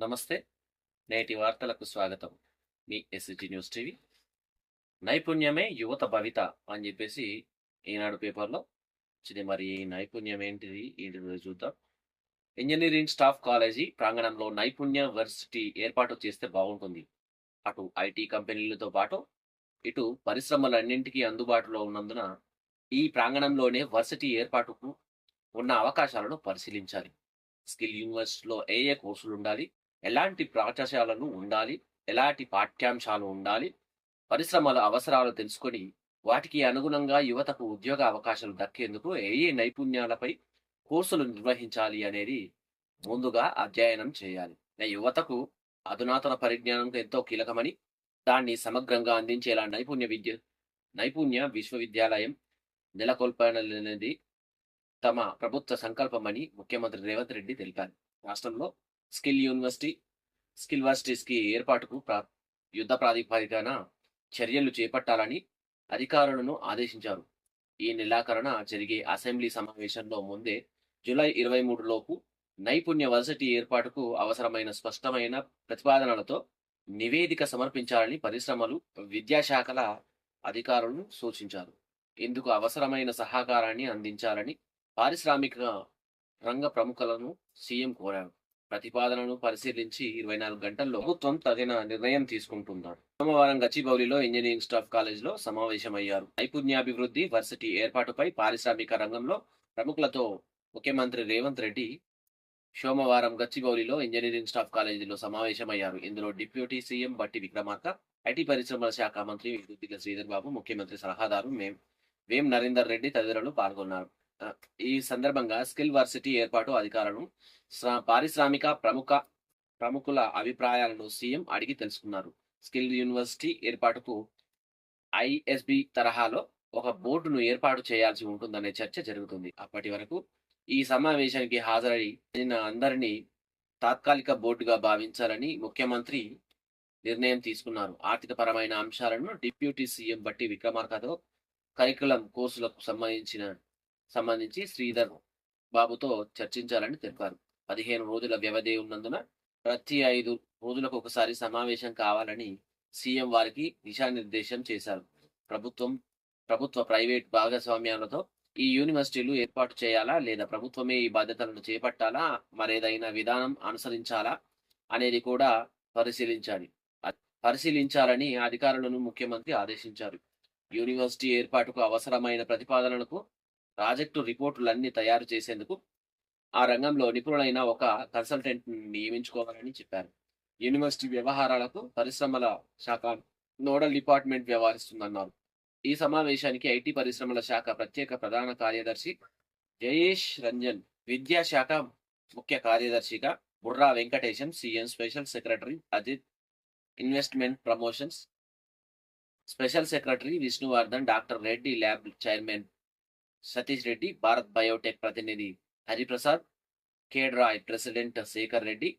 నమస్తే నేటి వార్తలకు స్వాగతం. మీ ఎస్జి న్యూస్ టీవీ నైపుణ్యమే యువత భవిత అని చెప్పేసి ఈనాడు పేపర్లో వచ్చింది. మరి ఈ నైపుణ్యం ఏంటిది? ఏంటిది చూద్దాం. ఇంజనీరింగ్ స్టాఫ్ కాలేజీ ప్రాంగణంలో నైపుణ్య వర్సిటీ ఏర్పాటు చేస్తే బాగుంటుంది. అటు ఐటీ కంపెనీలతో పాటు ఇటు పరిశ్రమలన్నింటికీ అందుబాటులో ఉన్నందున ఈ ప్రాంగణంలోనే వర్సిటీ ఏర్పాటుకు ఉన్న అవకాశాలను పరిశీలించాలి. స్కిల్ యూనివర్సిటీలో ఏ ఏ కోర్సులు ఉండాలి? ఎలాంటి పాఠశాలలు ఉండాలి? ఎలాంటి పాఠ్యాంశాలు ఉండాలి? పరిశ్రమల అవసరాలు తెలుసుకొని వాటికి అనుగుణంగా యువతకు ఉద్యోగ అవకాశాలు దక్కేందుకు ఏ ఏ నైపుణ్యాలపై కోర్సులు నిర్వహించాలి అనేది ముందుగా అధ్యయనం చేయాలి. యువతకు అధునాతన పరిజ్ఞానం ఎంతో కీలకమని దాన్ని సమగ్రంగా అందించేలా నైపుణ్య విద్య నైపుణ్య విశ్వవిద్యాలయం నెలకొల్పనది తమ ప్రభుత్వ సంకల్పమని ముఖ్యమంత్రి రేవంత్ రెడ్డి తెలిపారు. రాష్ట్రంలో స్కిల్ యూనివర్సిటీ స్కిల్ వర్సిటీస్కి ఏర్పాటుకు ప్రా యుద్ధ ప్రాతిపదికన చర్యలు చేపట్టాలని అధికారులను ఆదేశించారు. ఈ నిరాకరణ జరిగే అసెంబ్లీ సమావేశంలో ముందే జూలై ఇరవై మూడులోపు నైపుణ్య వర్సిటీ ఏర్పాటుకు అవసరమైన స్పష్టమైన ప్రతిపాదనలతో నివేదిక సమర్పించాలని పరిశ్రమలు విద్యాశాఖల అధికారులను సూచించారు. ఇందుకు అవసరమైన సహకారాన్ని అందించాలని పారిశ్రామిక రంగ ప్రముఖులను సీఎం కోరారు. ప్రతిపాదనను పరిశీలించి ఇరవై నాలుగు గంటల్లో ప్రభుత్వం తగిన నిర్ణయం తీసుకుంటున్నారు సోమవారం గచ్చిబౌలిలో ఇంజనీరింగ్ స్టాఫ్ కాలేజీలో సమావేశమయ్యారు. నైపుణ్యాభివృద్ధి వర్సిటీ ఏర్పాటుపై పారిశ్రామిక రంగంలో ప్రముఖులతో ముఖ్యమంత్రి రేవంత్ రెడ్డి సోమవారం గచ్చిబౌలిలో ఇంజనీరింగ్ స్టాఫ్ కాలేజీలో సమావేశమయ్యారు. ఇందులో డిప్యూటీ సీఎం బట్టి విక్రమార్క ఐటీ పరిశ్రమల శాఖ మంత్రి దుద్దిల శ్రీధర్ బాబు ముఖ్యమంత్రి సలహాదారు మేం వేం నరేందర్ రెడ్డి తదితరులు పాల్గొన్నారు. ఈ సందర్భంగా స్కిల్ వర్సిటీ ఏర్పాటు అధికారులను పారిశ్రామిక ప్రముఖ ప్రముఖుల అభిప్రాయాలను సీఎం అడిగి తెలుసుకున్నారు. స్కిల్ యూనివర్సిటీ ఏర్పాటుకు ఐఎస్బి తరహాలో ఒక బోర్డును ఏర్పాటు చేయాల్సి ఉంటుందనే చర్చ జరుగుతుంది. అప్పటి వరకు ఈ సమావేశానికి హాజరై అందరినీ తాత్కాలిక బోర్డుగా భావించాలని ముఖ్యమంత్రి నిర్ణయం తీసుకున్నారు. ఆర్థిక పరమైన అంశాలను డిప్యూటీ సీఎం బట్టి విక్రమార్కతో కరికులం కోర్సులకు సంబంధించిన సంబంధించి శ్రీధర్ బాబుతో చర్చించాలని తెలిపారు. పదిహేను రోజుల వ్యవధి ఉన్నందున ప్రతి ఐదు రోజులకు ఒకసారి సమావేశం కావాలని సీఎం వారికి దిశానిర్దేశం చేశారు. ప్రభుత్వం ప్రభుత్వ ప్రైవేట్ భాగస్వామ్యాలతో ఈ యూనివర్సిటీలు ఏర్పాటు చేయాలా లేదా ప్రభుత్వమే ఈ బాధ్యతలను చేపట్టాలా? మరేదైనా విధానం అనుసరించాలా? అనేది కూడా పరిశీలించాలి. పరిశీలించాలని అధికారులను ముఖ్యమంత్రి ఆదేశించారు. యూనివర్సిటీ ఏర్పాటుకు అవసరమైన ప్రతిపాదనలకు ప్రాజెక్టు రిపోర్టులన్నీ తయారు చేసేందుకు ఆ రంగంలో నిపుణులైన ఒక కన్సల్టెంట్ నియమించుకోవాలని చెప్పారు. యూనివర్సిటీ వ్యవహారాలకు పరిశ్రమల శాఖ నోడల్ డిపార్ట్మెంట్ వ్యవహరిస్తుందన్నారు. ఈ సమావేశానికి ఐటీ పరిశ్రమల శాఖ ప్రత్యేక ప్రధాన కార్యదర్శి జయేష్ రంజన్ విద్యాశాఖ ముఖ్య కార్యదర్శిగా Burra Venkatesham CM special secretary Ajith investment promotions special secretary Vishnuvardhan doctor Reddy lab chairman Satish Reddy Bharat biotech ప్రతినిధి హరిప్రసాద్ కేడ్రాయ్ ప్రెసిడెంట్ శేఖర్ రెడ్డి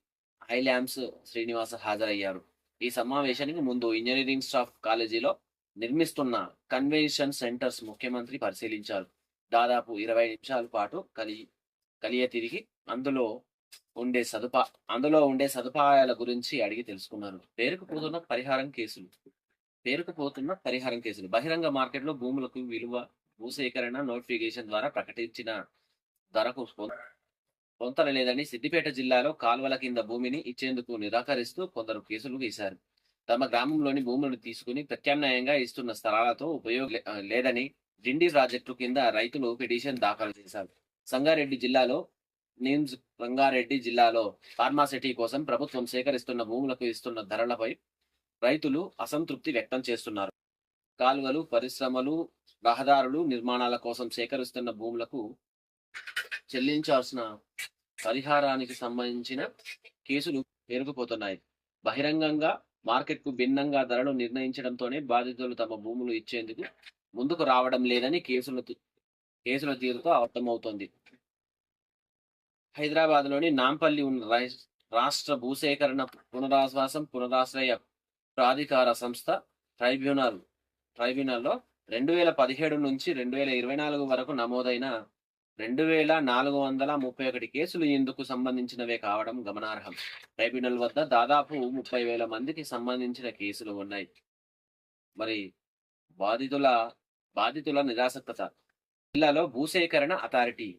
ఐలామ్స్ శ్రీనివాస హాజరయ్యారు. ఈ సమావేశానికి ముందు ఇంజనీరింగ్ స్టాఫ్ కాలేజీలో నిర్మిస్తున్న కన్వెన్షన్ సెంటర్స్ ముఖ్యమంత్రి పరిశీలించారు. దాదాపు ఇరవై నిమిషాల పాటు కలి కలియ తిరిగి అందులో ఉండే సదుపా అందులో ఉండే సదుపాయాల గురించి అడిగి తెలుసుకున్నారు. పేరుకుపోతున్న పరిహారం కేసులు. పేరుకుపోతున్న పరిహారం కేసులు. బహిరంగ మార్కెట్లో భూములకు విలువ భూసేకరణ నోటిఫికేషన్ ద్వారా ప్రకటించిన ధరకు పొంతన లేదని సిద్దిపేట జిల్లాలో కాల్వల కింద భూమిని ఇచ్చేందుకు నిరాకరిస్తూ కొందరు కేసులు వేశారు. తమ గ్రామంలోని భూములను తీసుకుని ప్రత్యామ్నాయంగా ఇస్తున్న స్థలాలతో ఉపయోగం లేదని డిండి ప్రాజెక్టు కింద రైతులు పిటిషన్ దాఖలు చేశారు. సంగారెడ్డి జిల్లాలో నిమ్స్ రంగారెడ్డి జిల్లాలో ఫార్మాసిటీ కోసం ప్రభుత్వం సేకరిస్తున్న భూములకు ఇస్తున్న ధరలపై రైతులు అసంతృప్తి వ్యక్తం చేస్తున్నారు. కాలువలు పరిశ్రమలు రహదారులు నిర్మాణాల కోసం సేకరిస్తున్న భూములకు చెల్లించాల్సిన పరిహారానికి సంబంధించిన కేసులు పెరుగుపోతున్నాయి బహిరంగంగా మార్కెట్కు భిన్నంగా ధరలు నిర్ణయించడంతోనే బాధితులు తమ భూములు ఇచ్చేందుకు ముందుకు రావడం లేదని కేసుల కేసుల తీరుతో అర్థమవుతోంది. హైదరాబాద్లోని నాంపల్లి ఉన్న రై- రాష్ట్ర భూసేకరణ పునరాశ్వాసం పునరాశ్రయ ప్రాధికార సంస్థ ట్రైబ్యునల్ ట్రైబ్యునల్లో రెండు వేల పదిహేడు నుంచి రెండు వేల ఇరవై నాలుగు వరకు నమోదైన రెండు వేల నాలుగు వందల ముప్పై ఒకటి కేసులు ఇందుకు సంబంధించినవే కావడం గమనార్హం. ట్రైబ్యునల్ వద్ద దాదాపు ముప్పై వేల మందికి సంబంధించిన కేసులు ఉన్నాయి. మరి బాధితుల బాధితుల నిరాసక్తత. జిల్లాలో భూసేకరణ అథారిటీ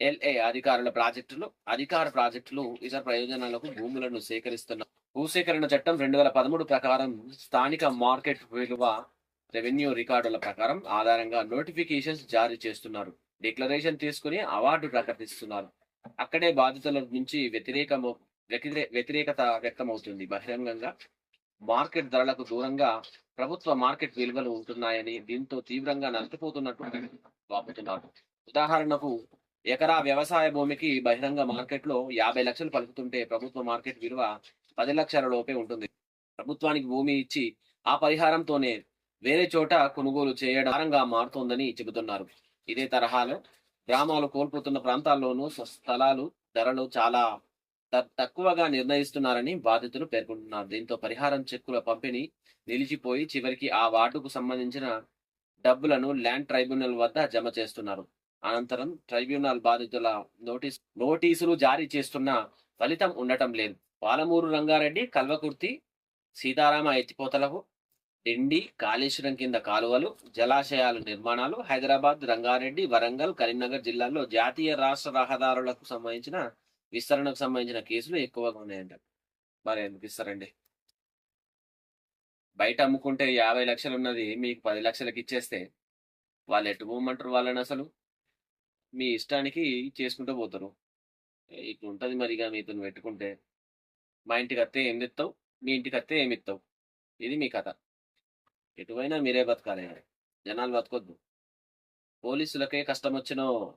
ఎల్ఏ అధికారుల ప్రాజెక్టులు అధికార ప్రాజెక్టులు ఇతర ప్రయోజనాలకు భూములను సేకరిస్తున్న భూసేకరణ చట్టం రెండు వేల పదమూడు ప్రకారం స్థానిక మార్కెట్ విలువ రెవెన్యూ రికార్డుల ప్రకారం ఆధారంగా నోటిఫికేషన్స్ జారీ చేస్తున్నారు. డిక్లరేషన్ తీసుకుని అవార్డు ప్రకటిస్తున్నారు అక్కడే బాధితుల నుంచి వ్యతిరేకము వ్యతిరేకత వ్యక్తమవుతుంది బహిరంగంగా. మార్కెట్ ధరలకు దూరంగా ప్రభుత్వ మార్కెట్ విలువలు ఉంటున్నాయని దీంతో తీవ్రంగా నష్టపోతున్నట్టు వాపుతున్నారు. ఉదాహరణకు ఎకరా వ్యవసాయ భూమికి బహిరంగ మార్కెట్లో యాభై లక్షలు పలుకుతుంటే ప్రభుత్వ మార్కెట్ విలువ పది లక్షల లోపే ఉంటుంది. ప్రభుత్వానికి భూమి ఇచ్చి ఆ పరిహారంతోనే వేరే చోట కొనుగోలు చేయడంగా మారుతోందని చెబుతున్నారు. ఇదే తరహాలో గ్రామాలు కోల్పోతున్న ప్రాంతాల్లోనూ స్థలాలు ధరలు చాలా త- తక్కువగా నిర్ణయిస్తున్నారని బాధితులు పేర్కొంటున్నారు. దీంతో పరిహారం చెక్కుల పంపిణీ నిలిచిపోయి చివరికి ఆ వార్డుకు సంబంధించిన డబ్బులను ల్యాండ్ ట్రైబ్యునల్ వద్ద జమ చేస్తున్నారు. అనంతరం ట్రైబ్యునల్ బాధితుల నోటీస్ నోటీసులు జారీ చేస్తున్న ఫలితం ఉండటం లేదు. పాలమూరు రంగారెడ్డి కల్వకుర్తి సీతారామ ఎత్తిపోతలకు డిండి కాళేశ్వరం కింద కాలువలు జలాశయాల నిర్మాణాలు హైదరాబాద్ రంగారెడ్డి వరంగల్ కరీంనగర్ జిల్లాల్లో జాతీయ రాష్ట్ర రహదారులకు సంబంధించిన విస్తరణకు సంబంధించిన కేసులు ఎక్కువగా ఉన్నాయంట. మరి ఎందుకు ఇస్తారండి? బయట అమ్ముకుంటే యాభై లక్షలు ఉన్నది మీకు పది లక్షలకు ఇచ్చేస్తే వాళ్ళు ఎటు పోమంటారు వాళ్ళని అసలు? మీ ఇష్టానికి చేసుకుంటూ పోతారు. ఇట్లా ఉంటుంది మరి ఇక మీతో పెట్టుకుంటే? మా ఇంటికి అత్తే ఏం తెస్తావు మీ ఇంటికి అత్తే ఏమి ఇస్తావు? ఇది మీ కథ. ఎటువైనా మీరే బతకాలి. జనాలు బతకొద్దు. పోలీసులకే కష్టం వచ్చిన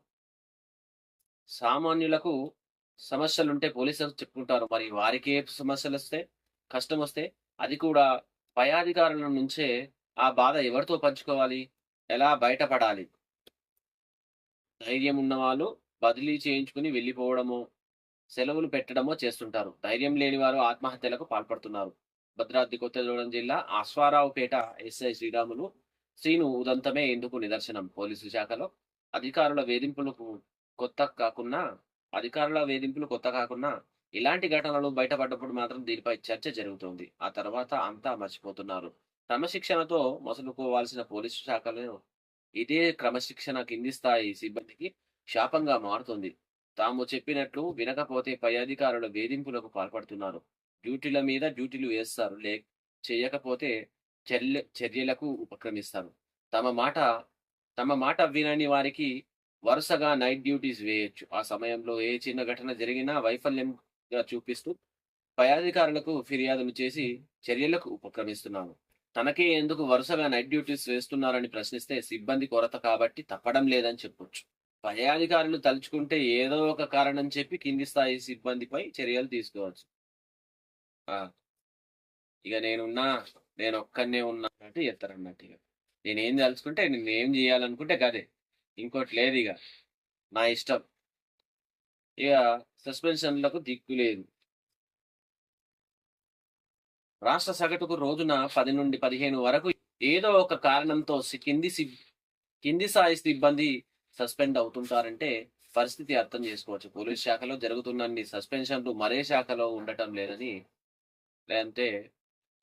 సామాన్యులకు సమస్యలుంటే పోలీసులు చెప్పుకుంటారు. మరి వారికే సమస్యలు వస్తే కష్టం వస్తే అది కూడా పై అధికారుల నుంచే ఆ బాధ ఎవరితో పంచుకోవాలి? ఎలా బయటపడాలి? ధైర్యం ఉన్నవాళ్ళు బదిలీ చేయించుకుని వెళ్ళిపోవడమో సెలవులు పెట్టడమో చేస్తుంటారు. ధైర్యం లేని వారు ఆత్మహత్యలకు పాల్పడుతున్నారు. భద్రాద్రి కొత్తగూడెం జిల్లా అశ్వారావుపేట ఎస్ఐ శ్రీరాములు. శ్రీను ఉదంతమే ఇందుకు నిదర్శనం పోలీసు శాఖలో. అధికారుల వేధింపులకు కొత్త కాకున్నా అధికారుల వేధింపులు కొత్త కాకున్నా ఇలాంటి ఘటనలు బయటపడ్డప్పుడు మాత్రం దీనిపై చర్చ జరుగుతుంది. ఆ తర్వాత అంతా మర్చిపోతున్నారు. క్రమశిక్షణతో మసులుకోవాల్సిన పోలీసు శాఖలో ఇదే క్రమశిక్షణ కింది స్థాయి సిబ్బందికి శాపంగా మారుతుంది. తాము చెప్పినట్లు వినకపోతే పై అధికారుల వేధింపులకు పాల్పడుతున్నారు. డ్యూటీల మీద డ్యూటీలు వేస్తారు. లే చేయకపోతే చర్య చర్యలకు ఉపక్రమిస్తారు. తమ మాట తమ మాట వినని వారికి వరుసగా నైట్ డ్యూటీస్ వేయొచ్చు. ఆ సమయంలో ఏ చిన్న ఘటన జరిగినా వైఫల్యంగా చూపిస్తూ పై అధికారులకు ఫిర్యాదులు చేసి చర్యలకు ఉపక్రమిస్తున్నాను తనకే ఎందుకు వరుసగా నైట్ డ్యూటీస్ వేస్తున్నారని ప్రశ్నిస్తే సిబ్బంది కొరత కాబట్టి తప్పడం లేదని చెప్పొచ్చు. పై అధికారులు తలుచుకుంటే ఏదో ఒక కారణం చెప్పి కింది స్థాయి సిబ్బందిపై చర్యలు తీసుకోవచ్చు. ఇక నేనున్నా నేను ఒక్కనే ఉన్నా అంటే చెప్తారన్నట్టు ఇక. నేనేం తలుచుకుంటే నేను ఏం చేయాలనుకుంటే గదే. ఇంకోటి లేదు ఇక. నా ఇష్టం. ఇక సస్పెన్షన్లకు దిక్కు లేదు. రాష్ట్ర సగటుకు రోజున పది నుండి పదిహేను వరకు ఏదో ఒక కారణంతో కింది సి- కింది స్థాయి సిబ్బంది సస్పెండ్ అవుతుంటారంటే పరిస్థితి అర్థం చేసుకోవచ్చు. పోలీస్ శాఖలో జరుగుతున్న సస్పెన్షన్లు మరే శాఖలో ఉండటం లేదని లేదంటే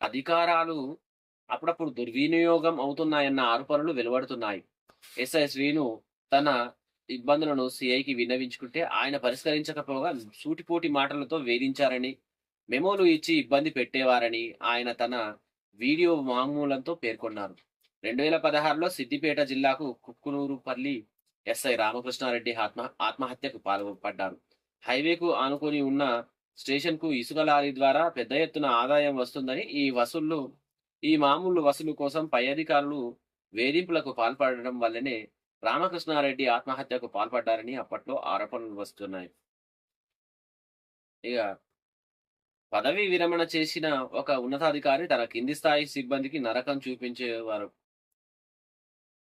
అధికారాలు అప్పుడప్పుడు దుర్వినియోగం అవుతున్నాయన్న ఆరోపణలు వెలువడుతున్నాయి. ఎస్ఐ శ్రీను తన ఇబ్బందులను సిఐకి విన్నవించుకుంటే ఆయన పరిష్కరించకపోగా సూటిపోటి మాటలతో వేధించారని మెమోలు ఇచ్చి ఇబ్బంది పెట్టేవారని ఆయన తన వీడియో వాంగ్మూలంతో పేర్కొన్నారు. రెండు వేల పదహారులో సిద్దిపేట జిల్లాకు కుక్కునూరుపల్లి ఎస్ఐ రామకృష్ణారెడ్డి ఆత్మ ఆత్మహత్యకు పాల్పడ్డారు. హైవేకు ఆనుకొని ఉన్న స్టేషన్కు ఇసుక లారీ ద్వారా పెద్ద ఎత్తున ఆదాయం వస్తుందని ఈ వసూళ్ళు ఈ మామూలు వసూలు కోసం పై అధికారులు వేధింపులకు పాల్పడడం వల్లనే రామకృష్ణారెడ్డి ఆత్మహత్యకు పాల్పడ్డారని అప్పట్లో ఆరోపణలు వస్తున్నాయి. ఇక పదవి విరమణ చేసిన ఒక ఉన్నతాధికారి తన కింది స్థాయి సిబ్బందికి నరకం చూపించేవారు.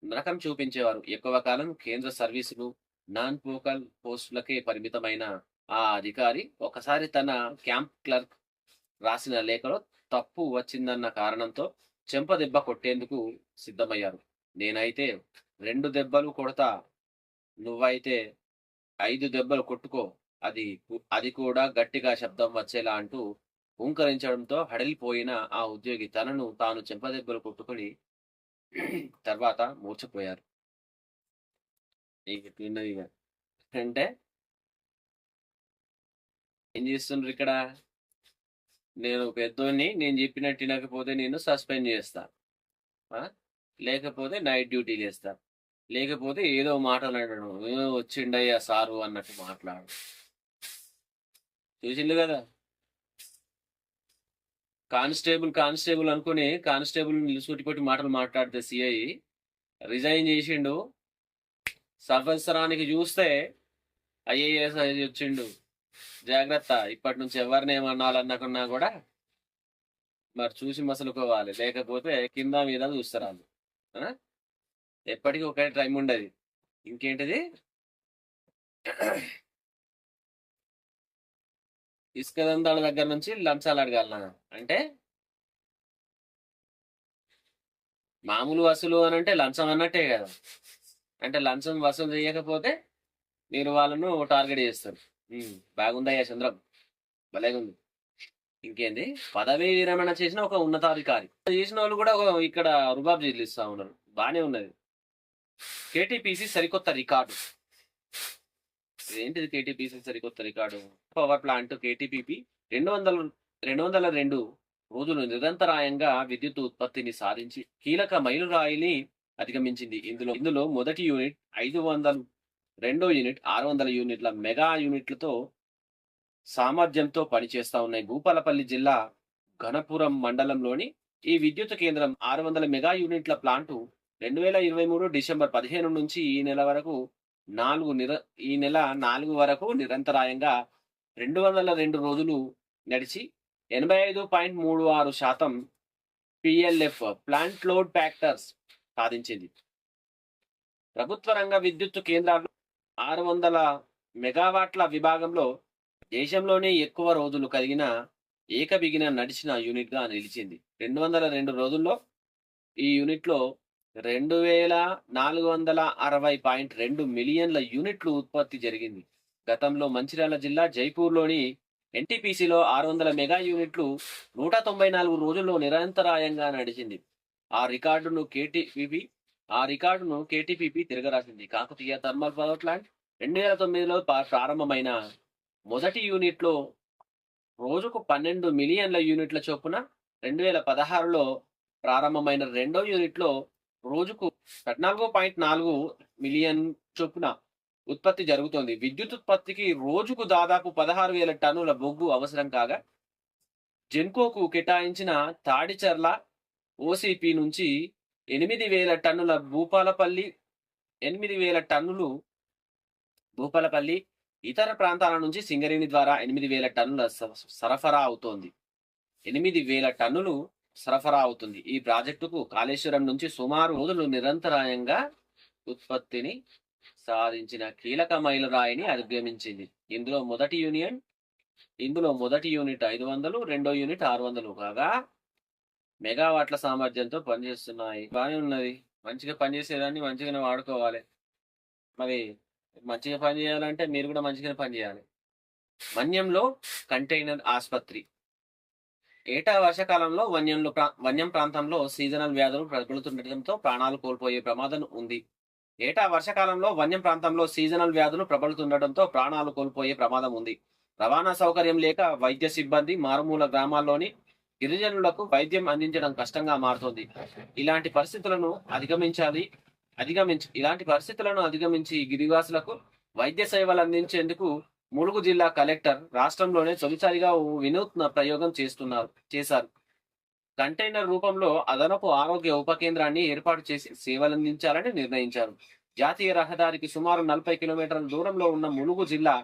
నరకం చూపించేవారు. ఎక్కువ కాలం కేంద్ర సర్వీసులు నాన్ పోకల్ పోస్టులకే పరిమితమైన ఆ అధికారి ఒకసారి తన క్యాంప్ క్లర్క్ రాసిన లేఖలో తప్పు వచ్చిందన్న కారణంతో చెంప దెబ్బ కొట్టేందుకు సిద్ధమయ్యారు నేనైతే రెండు దెబ్బలు కొడతా నువ్వైతే ఐదు దెబ్బలు కొట్టుకో అది అది కూడా గట్టిగా శబ్దం వచ్చేలా అంటూ హుంకరించడంతో హడలిపోయిన ఆ ఉద్యోగి తనను తాను చెంపదెబ్బలు కొట్టుకొని తర్వాత మూర్చపోయారు ఇక. అంటే ఏం చేస్తున్నారు ఇక్కడ? నేను పెద్దోడిని నేను చెప్పినట్టు వినకపోతే నేను సస్పెండ్ చేస్తా. లేకపోతే నైట్ డ్యూటీ చేస్తా. లేకపోతే ఏదో మాట్లాడడం. ఏదో వచ్చిండయ్యా సారు అన్నట్టు మాట్లాడు. చూసిండు కదా? కానిస్టేబుల్ కానిస్టేబుల్ అనుకుని కానిస్టేబుల్ నిలుసూటిపట్టి మాటలు మాట్లాడితే సిఐ రిజైన్ చేసిండు. సంవత్సరానికి చూస్తే ఐఏఎస్ వచ్చిండు. జాగ్రత్త. ఇప్పటి నుంచి ఎవరిని ఏమన్నాలన్నకున్నా కూడా మరి చూసి మసలుకోవాలి. లేకపోతే కింద మీద చూస్తారు వాళ్ళు. ఎప్పటికీ ఒకే టైం ఉండదు. ఇంకేంటిది? ఇసుకదందాల దగ్గర నుంచి లంచాలు అడగాలనా అంటే మామూలు వసూలు అని అంటే లంచం అన్నట్టే కదా. అంటే లంచం వసూలు చేయకపోతే మీరు వాళ్ళను టార్గెట్ చేస్తారు. బాగుందయ్యా చంద్రం. భలేగా ఉంది ఇంకేంది? పదవీ విరమణ చేసిన ఒక ఉన్నతాధికారి. చేసిన వాళ్ళు కూడా ఇక్కడ రుబాబ్ చెల్లిస్తా ఉన్నారు. బానే ఉన్నది. కేటీపీసీ సరికొత్త రికార్డు. ఏంటిది కేటీపీసీ సరికొత్త రికార్డు? పవర్ ప్లాంట్ కేటీపీపీ రెండు వందల రెండు వందల రెండు రోజులు నిరంతరాయంగా విద్యుత్ ఉత్పత్తిని సాధించి కీలక మైలురాయిని అధిగమించింది. ఇందులో ఇందులో మొదటి యూనిట్ ఐదు వందలు రెండో యూనిట్ ఆరు వందల యూనిట్ల మెగా యూనిట్లతో సామర్థ్యంతో పనిచేస్తా ఉన్నాయి భూపాలపల్లి జిల్లా ఘనపురం మండలంలోని ఈ విద్యుత్ కేంద్రం ఆరు వందల మెగా యూనిట్ల ప్లాంటు రెండు వేల ఇరవై మూడు డిసెంబర్ పదిహేను నుంచి ఈ నెల వరకు నాలుగు నిర ఈ నెల నాలుగు వరకు నిరంతరాయంగా రెండు వందల రెండు రోజులు నడిచి ఎనభై ఐదు పాయింట్ మూడు ఆరు శాతం పిఎల్ఎఫ్ ప్లాంట్ లోడ్ ఫ్యాక్టర్స్ సాధించింది. ప్రభుత్వ రంగ విద్యుత్ కేంద్రాలు ఆరు వందల మెగావాట్ల విభాగంలో దేశంలోనే ఎక్కువ రోజులు కలిగిన ఏకబిగిన నడిచిన యూనిట్గా నిలిచింది. రెండు వందల రెండు రోజుల్లో ఈ యూనిట్లో రెండు వేల నాలుగు వందల అరవై పాయింట్ రెండు మిలియన్ల యూనిట్లు ఉత్పత్తి జరిగింది. గతంలో మంచిర్యాల జిల్లా జైపూర్లోని ఎన్టీపీసీలో ఆరు వందల మెగా యూనిట్లు నూట తొంభై నాలుగు రోజుల్లో నిరంతరాయంగా నడిచింది. ఆ రికార్డును కేటీపీపీ ఆ రికార్డును కేటీపీపీ తిరగరాసింది. కాకతీయ థర్మల్ పవర్ ప్లాంట్ రెండు వేల తొమ్మిదిలో ప్రారంభమైన మొదటి యూనిట్లో రోజుకు పన్నెండు మిలియన్ల యూనిట్ల చొప్పున రెండు వేల పదహారులో ప్రారంభమైన రెండో యూనిట్లో రోజుకు పద్నాలుగు పాయింట్ నాలుగు మిలియన్ చొప్పున ఉత్పత్తి జరుగుతోంది. విద్యుత్ ఉత్పత్తికి రోజుకు దాదాపు పదహారు వేల టన్నుల బొగ్గు అవసరం కాగా జెన్కోకు కేటాయించిన తాడిచర్ల ఓసిపి నుంచి ఎనిమిది వేల టన్నుల భూపాలపల్లి ఎనిమిది వేల టన్నులు భూపాలపల్లి ఇతర ప్రాంతాల నుంచి సింగరేణి ద్వారా ఎనిమిది వేల టన్నుల స- సరఫరా అవుతోంది. ఎనిమిది వేల టన్నులు సరఫరా అవుతుంది. ఈ ప్రాజెక్టుకు కాళేశ్వరం నుంచి సుమారు రోజులు నిరంతరాయంగా ఉత్పత్తిని సాధించిన కీలక మైలురాయిని అధిగమించింది. ఇందులో మొదటి యూనియన్ ఇందులో మొదటి యూనిట్ ఐదు వందలు రెండో యూనిట్ ఆరు వందలు కాగా మెగావాట్ల సామర్థ్యంతో పనిచేస్తున్నాయి. బాగానే ఉన్నది. మంచిగా పనిచేసేదాన్ని మంచిగానే వాడుకోవాలి. మరి మంచిగా పని చేయాలంటే మీరు కూడా మంచిగానే పని చేయాలి. వన్యంలో కంటైనర్ ఆసుపత్రి. ఏటా వర్షాకాలంలో వన్యంలో ప్రా వన్యం ప్రాంతంలో సీజనల్ వ్యాధులు ప్రబలుతుండటంతో ప్రాణాలు కోల్పోయే ప్రమాదం ఉంది. ఏటా వర్షాకాలంలో వన్యం ప్రాంతంలో సీజనల్ వ్యాధులు ప్రబలుతుండటంతో ప్రాణాలు కోల్పోయే ప్రమాదం ఉంది. రవాణా సౌకర్యం లేక వైద్య సిబ్బంది మారుమూల గ్రామాల్లోని గిరిజనులకు వైద్యం అందించడం కష్టంగా మారుతోంది. ఇలాంటి పరిస్థితులను అధిగమించాలి. అధిగమించి ఇలాంటి పరిస్థితులను అధిగమించి గిరివాసులకు వైద్య సేవలు అందించేందుకు ములుగు జిల్లా కలెక్టర్ రాష్ట్రంలోనే తొలిసారిగా ఓ వినూత్న ప్రయోగం చేస్తున్నారు చేశారు. కంటైనర్ రూపంలో అదనపు ఆరోగ్య ఉప కేంద్రాన్ని ఏర్పాటు చేసి సేవలందించాలని నిర్ణయించారు. జాతీయ రహదారికి సుమారు నలభై కిలోమీటర్ల దూరంలో ఉన్న ములుగు జిల్లా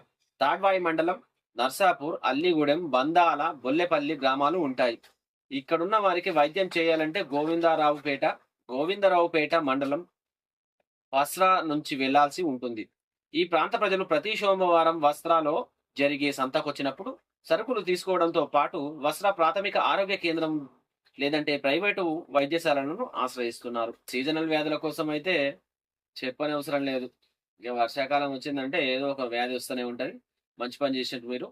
తాడ్వాయి మండలం నర్సాపూర్ అల్లిగూడెం బందాల బొల్లెపల్లి గ్రామాలు ఉంటాయి. ఇక్కడున్న వారికి వైద్యం చేయాలంటే గోవిందరావుపేట గోవిందరావుపేట మండలం వస్త్రా నుంచి వెళ్ళాల్సి ఉంటుంది. ఈ ప్రాంత ప్రజలు ప్రతి సోమవారం వస్త్రాలో జరిగే సంతకొచ్చినప్పుడు సరుకులు తీసుకోవడంతో పాటు వస్త్ర ప్రాథమిక ఆరోగ్య కేంద్రం లేదంటే ప్రైవేటు వైద్యశాలలను ఆశ్రయిస్తున్నారు. సీజనల్ వ్యాధుల కోసం అయితే చెప్పని అవసరం లేదు. ఇక వర్షాకాలం వచ్చిందంటే ఏదో ఒక వ్యాధి వస్తూనే ఉంటుంది. మంచి పని చేసిండ్రు మీరు.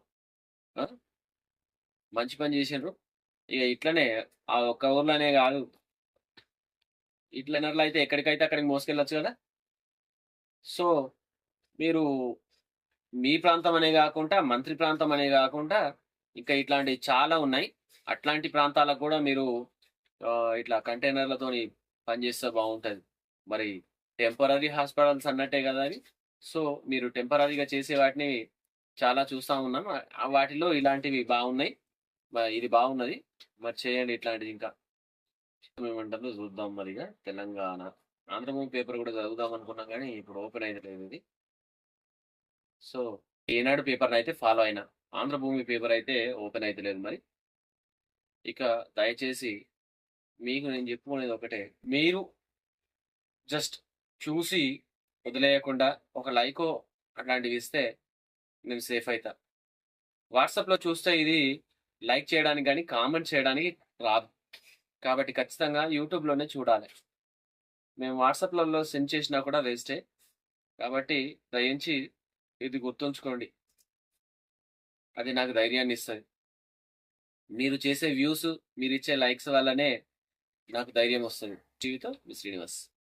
మంచి పని చేసిండ్రు. ఇక ఇట్లనే ఆ ఒక్క ఊర్లోనే కాదు. ఇట్లనట్లయితే ఎక్కడికైతే అక్కడికి మోసుకెళ్ళొచ్చు కదా! సో, మీరు మీ ప్రాంతం అనే కాకుండా మంత్రి ప్రాంతం అనే కాకుండా ఇంకా ఇట్లాంటివి చాలా ఉన్నాయి. అట్లాంటి ప్రాంతాలకు కూడా మీరు ఇట్లా కంటైనర్‌లతోని పని చేస్తే మరి టెంపరరీ హాస్పిటల్స్ అన్నట్టే కదా అది సో, మీరు టెంపరీగా చేసే వాటిని చాలా చూస్తా ఉన్నాను. వాటిలో ఇలాంటివి బాగున్నాయి ఇది బాగున్నది మరి చేయండి ఇట్లాంటిది ఇంకా. ఏమంటారో చూద్దాం మరిగా తెలంగాణ. ఆంధ్రభూమి పేపర్ కూడా చదువుదాం అనుకున్నాం కానీ ఇప్పుడు ఓపెన్ అయితలేదు ఇది. సో, ఈనాడు పేపర్‌నయితే ఫాలో అయినా. ఆంధ్రభూమి పేపర్ అయితే ఓపెన్ అయితలేదు మరి. ఇక దయచేసి మీకు నేను చెప్పుకునేది ఒకటే. మీరు జస్ట్ చూసి వదిలేయకుండా ఒక లైకో అట్లాంటివి ఇస్తే నేను సేఫ్ అయితా. వాట్సాప్‌లో చూస్తే ఇది లైక్ చేయడానికి కానీ కామెంట్ చేయడానికి రాదు. కాబట్టి ఖచ్చితంగా యూట్యూబ్‌లోనే చూడాలి. మేము వాట్సాప్‌లలో సెండ్ చేసినా కూడా వేస్టే. కాబట్టి దయించి ఇది గుర్తుంచుకోండి. అది నాకు ధైర్యాన్ని ఇస్తుంది మీరు చేసే వ్యూస్, మీరిచ్చే లైక్స్ వల్లనే నాకు ధైర్యం వస్తుంది టీవీతో మీ శ్రీనివాస్.